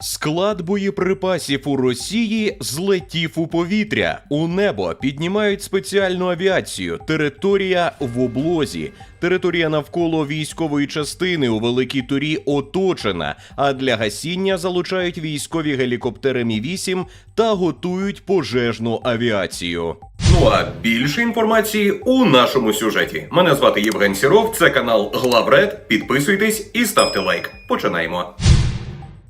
Склад боєприпасів у Росії злетів у повітря. У небо піднімають спеціальну авіацію. Територія в облозі. Територія навколо військової частини у великій турі оточена. А для гасіння залучають військові гелікоптери Мі 8 та готують пожежну авіацію. Ну а більше інформації у нашому сюжеті. Мене звати Євген Сіров. Це канал Главред. Підписуйтесь і ставте лайк. Починаємо.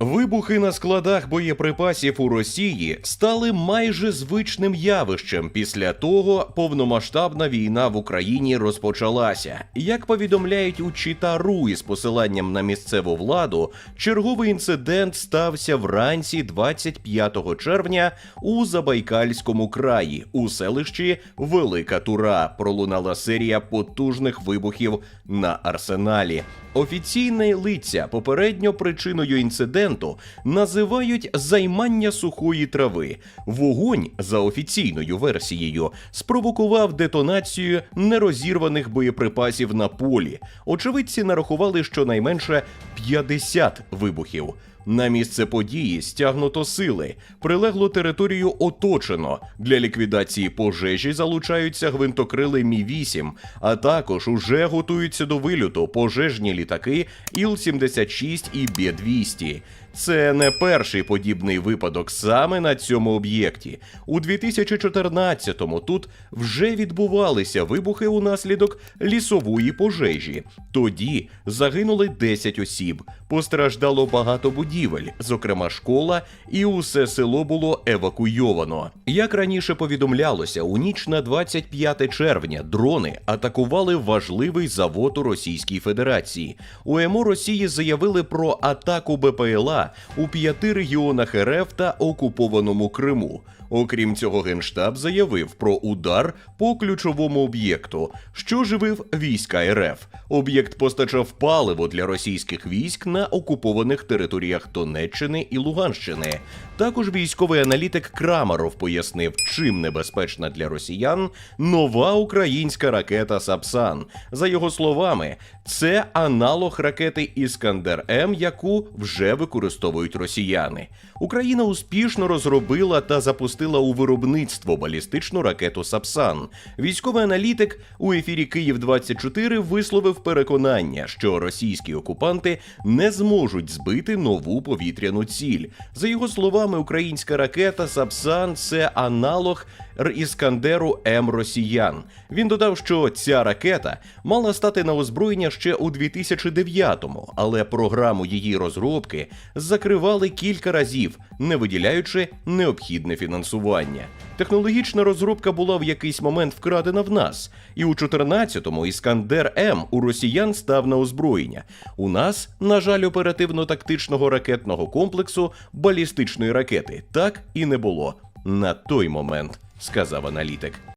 Вибухи на складах боєприпасів у Росії стали майже звичним явищем після того повномасштабна війна в Україні розпочалася. Як повідомляють у Читару із посиланням на місцеву владу, черговий інцидент стався вранці 25 червня у Забайкальському краї у селищі Велика Тура. Пролунала серія потужних вибухів на арсеналі. Офіційне лиця попередньо причиною інциденту називають займання сухої трави. Вогонь, за офіційною версією, спровокував детонацію нерозірваних боєприпасів на полі. Очевидці нарахували щонайменше 50 вибухів. На місце події стягнуто сили. Прилеглу територію оточено. Для ліквідації пожежі залучаються гвинтокрили Мі 8 а також уже готуються до вильоту пожежні літаки Іл-76 і Бє-200. Це не перший подібний випадок саме на цьому об'єкті. У 2014-му тут вже відбувалися вибухи унаслідок лісової пожежі. Тоді загинули 10 осіб, постраждало багато будівель, зокрема школа, і усе село було евакуйовано. Як раніше повідомлялося, у ніч на 25 червня дрони атакували важливий завод у Російській Федерації. У ЕМО Росії заявили про атаку БПЛА у п'яти регіонах РФ та окупованому Криму. Окрім цього, генштаб заявив про удар по ключовому об'єкту, що живив війська РФ. Об'єкт постачав паливо для російських військ на окупованих територіях Донеччини і Луганщини. Також військовий аналітик Крамаров пояснив, чим небезпечна для росіян нова українська ракета Сапсан. За його словами, це аналог ракети Іскандер М, яку вже використовують росіяни. Україна успішно розробила та запустила у виробництво балістичну ракету Сапсан. Військовий аналітик у ефірі Київ 24 висловив переконання, що російські окупанти не зможуть збити нову повітряну ціль. За його словами, українська ракета Сапсан це аналог Іскандеру М Росіян. Він додав, що ця ракета мала стати на озброєння ще у 2009-му, але програму її розробки закривали кілька разів, не виділяючи необхідне фінансування. Технологічна розробка була в якийсь момент вкрадена в нас, і у 14-му Іскандер М у росіян став на озброєння. У нас, на жаль, оперативно-тактичного ракетного комплексу балістичної ракети так і не було на той момент, сказав аналітик.